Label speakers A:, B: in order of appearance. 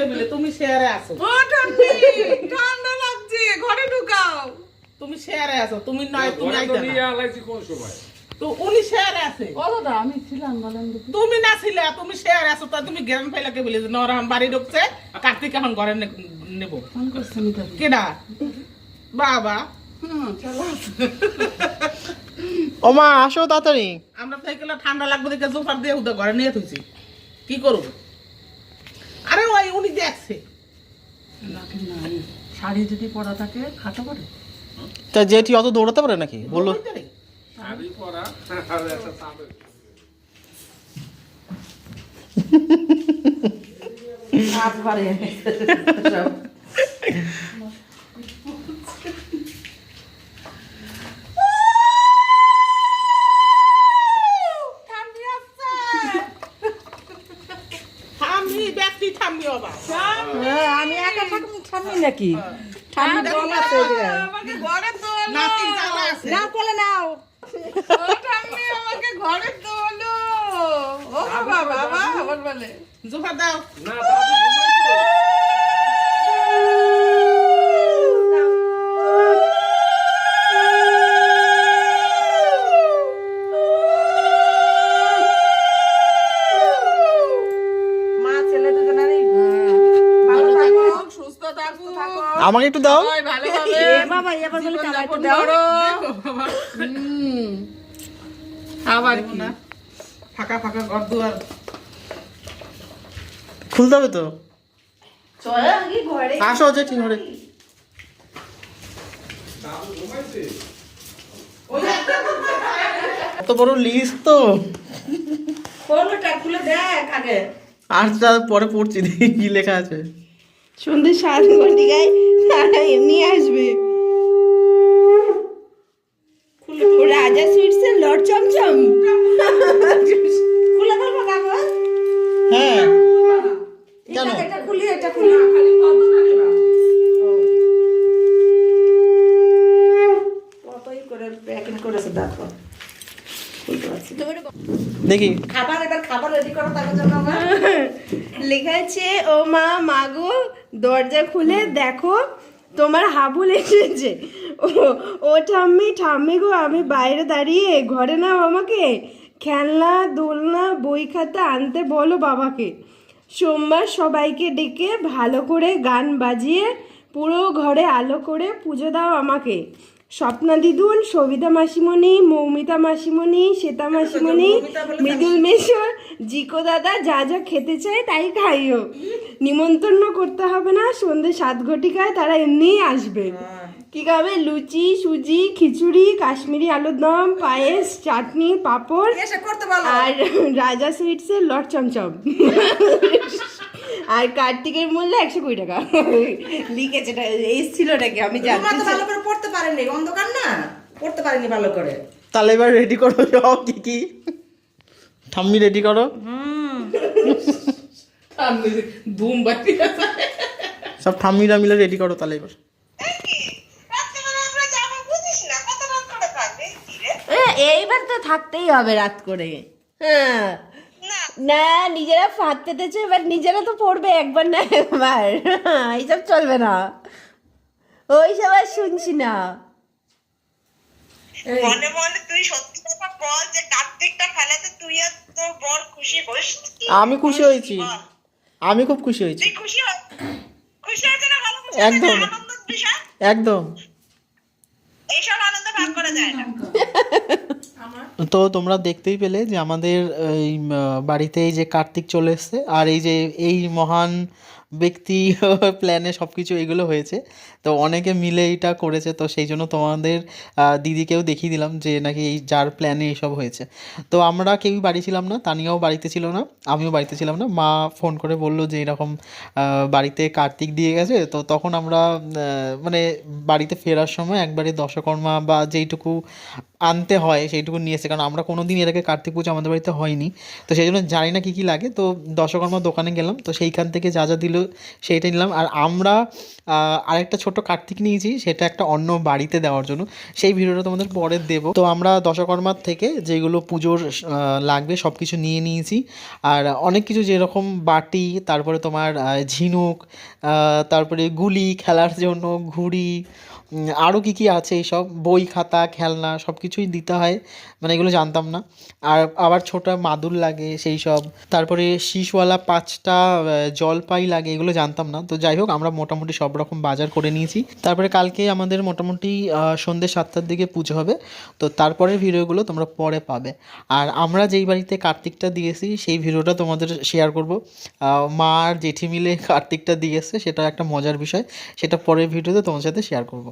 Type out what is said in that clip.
A: টেবিলে তুমি শেয়ারে আছো।
B: ও ঠান্ডি ঠান্ডা লাগছে ঘরে ঢুকাও।
A: তুমি শেয়ারে আছো তুমি নয় তুমি
C: নিয়ে আলাইছি কোন সময়?
A: তো উনি শেয়ারে আছে।
B: ও দাদা আমি ছিলাম বলেন
A: তুমি না ছিলে তুমি শেয়ারে আছো তা তুমি জ্ঞান পাইলা বলে যে নরহাম বাড়ি ঢুকছে কার্তিক এখন ঘরে নে- নেব।
B: ফোন করছে মিতালি
A: কেডা? বাবা।
B: হুম চলো।
D: আসো তাড়াতাড়ি।
A: আমরা সাইকেলে ঠান্ডা লাগবে দেখে জোফার দিয়ে উদা ঘরে নিয়ে থুইছি। কি করব? আরে ওই উনি দেখছে।
B: শাড়ি যদি পরা থাকে খাটো করে।
D: তা জেঠি অত দৌড়াতে পারে নাকি? বলল।
C: শাড়ি আর
B: পারে
A: ঠাম্মি ব্যক্তি বাবা
B: হ্যাঁ, আমি একা থাকুন থামি নাকি? আছে
E: আমাকে ঘরে তোলো।
A: নাতি জ্বালা আছে।
B: নাও কোলে নাও।
E: ও আমাকে ঘরে তোলো। ও বাবা বাবা আবার বলে।
A: জোফা দাও।
C: না দাদু ঘুমাইতো
B: মা ছেলে দুজনেরই ভালো থাকো
E: সুস্থ থাকো
D: আমাকে একটু দাও।
E: সবাই ভালোভাবে
B: বাবা এবার বলে চালা একটু দাও।
E: আবার
A: ফাঁকা ফাঁকা ঘর দুয়ার।
D: খুলতে হবে তো? আসো জেঠি ঘরে? এত বড় লিস্ট তো।
B: কোনটা খুলে দেখ আগে।
D: আর তার পরে পড়ছি দেখি কি লেখা আছে।
F: সন্ধ্যে সাত ঘটিকায় তারা এমনি আসবে ও রাজা সুইটসের লর্ড
B: খুলে ফেলব কাগজ?
D: হ্যাঁ। কেন?
B: এটা- এটা খুলি এটা খুলি। কতই করে প্যাকিং করেছে দেখো। খাবার এবার খাবার রেডি করো তার জন্য
F: লেখা আছে ও মা মাগো দরজা খুলে দেখো তোমার হাবুল এসেছে। ও ও ঠাম্মি ঠাম্মি গো আমি বাইরে দাঁড়িয়ে ঘরে নাও আমাকে। খেলনা দোলনা বই খাতা আনতে বলো বাবাকে। সোমবার সবাইকে ডেকে ভালো করে গান বাজিয়ে পুরো ঘরে আলো করে পুজো দাও আমাকে। স্বপ্না দিদুন সবিতা মাসিমণি মৌমিতা মাসিমণি শ্বেতা মাসিমণি মৃদুল মেশর জিকো দাদা যা যা খেতে চায় তাই খাইও। নিমন্ত্রণ করতে হবে না সন্ধ্যে সাত ঘটিকায় তারা এমনিই আসবে। কি খাবে? লুচি সুজি খিচুড়ি কাশ্মীরি আলুর দম পায়েস চাটনি পাঁপড়
B: এসে করতে বলো।
F: আর রাজা সুইটসের লট চমচম। আর কার্তিকের মূল্য একশো কুড়ি টাকা। লিখেছে এসছিল নাকি আমি
B: তোমরা তো
F: জানতে
B: ভালো করে পড়তে পারেনি অন্ধকার না? পড়তে পারেনি ভালো করে।
D: তাহলে এবার রেডি করো সব কি কি। ঠাম্মি রেডি করো। সব ঠাম্মিরা মিলে রেডি করো তাহলে এবার।
F: এ, এইবার তো থাকতেই হবে রাত করে। হ্যাঁ। না। নিজেরা ফাঁদ পেতেছে এবার নিজেরা তো পড়বে একবার না একবার। এইসব চলবে না। ওইসব আর শুনছি না।
G: মনে মনে তুই সত্যি কথা বল যে কার্তিকটা ফেলাতে তুই আর তোর বর খুশি হোস
D: আমি খুশি হয়েছি। আমি খুব খুশি হয়েছি।
G: তুই খুশি খুশি হয়েছে না ভালো খুশি
D: একদম। একদম।
G: এইসব আনন্দ ভাগ করা যায় না।
D: তো তোমরা দেখতেই পেলে যে আমাদের, এই বাড়িতে এই যে কার্তিক চলে এসছে, আর এই যে, এই মহান ব্যক্তি প্ল্যানে সব কিছু এগুলো হয়েছে। তো অনেকে মিলে এইটা করেছে, তো সেই জন্য তোমাদের দিদিকেও দেখিয়ে দিলাম যে নাকি এই যার প্ল্যানে এইসব হয়েছে। তো আমরা কেউই বাড়ি ছিলাম না, তানিয়াও বাড়িতে ছিল না, আমিও বাড়িতে ছিলাম না। মা ফোন করে বলল যে এরকম বাড়িতে কার্তিক দিয়ে গেছে, তো তখন আমরা মানে বাড়িতে ফেরার সময় একবারে দশকর্মা বা যেইটুকু আনতে হয় সেইটুকু নিয়ে এসে কারণ আমরা কোনো দিন এর আগে কার্তিক পুজো আমাদের বাড়িতে হয়নি। তো সেই জন্য জানি না কী কী লাগে। তো দশকর্মা দোকানে গেলাম, তো সেইখান থেকে যা যা দিল সেইটা নিলাম। আর আমরা আর আরেকটা ছোট কার্তিক নিয়েছি, সেটা একটা অন্য বাড়িতে দেওয়ার জন্য। সেই ভিডিওটা তোমাদের পরে দেব। তো আমরা দশকর্মার থেকে যেগুলো পুজোর লাগবে সব কিছু নিয়ে নিয়েছি। আর অনেক কিছু যেরকম বাটি, তারপরে তোমার ঝিনুক তারপরে গুলি, খেলার জন্য, ঘুড়ি আরও কী কী আছে? এইসব বই, খাতা, খেলনা সব কিছুই দিতে হয়। মানে এগুলো জানতাম না। আর আবার ছোট মাদুর লাগে সেই সব তারপরে শীষওয়ালা পাঁচটা জলপাই লাগে এগুলো জানতাম না। তো যাই হোক, আমরা মোটামুটি সব রকম বাজার করে নিয়েছি। তারপরে কালকে আমাদের মোটামুটি সন্ধ্যে সাতটার দিকে পুজো হবে। তো তারপরের ভিডিওগুলো তোমরা পরে পাবে। আর আমরা যেই বাড়িতে কার্তিকটা দিয়েছি, সেই ভিডিওটা তোমাদের শেয়ার করব। মা আর জেঠি মিলে কার্তিকটা দিয়েছে, সেটা একটা মজার বিষয়। সেটা পরের ভিডিওতে তোমার সাথে শেয়ার করব।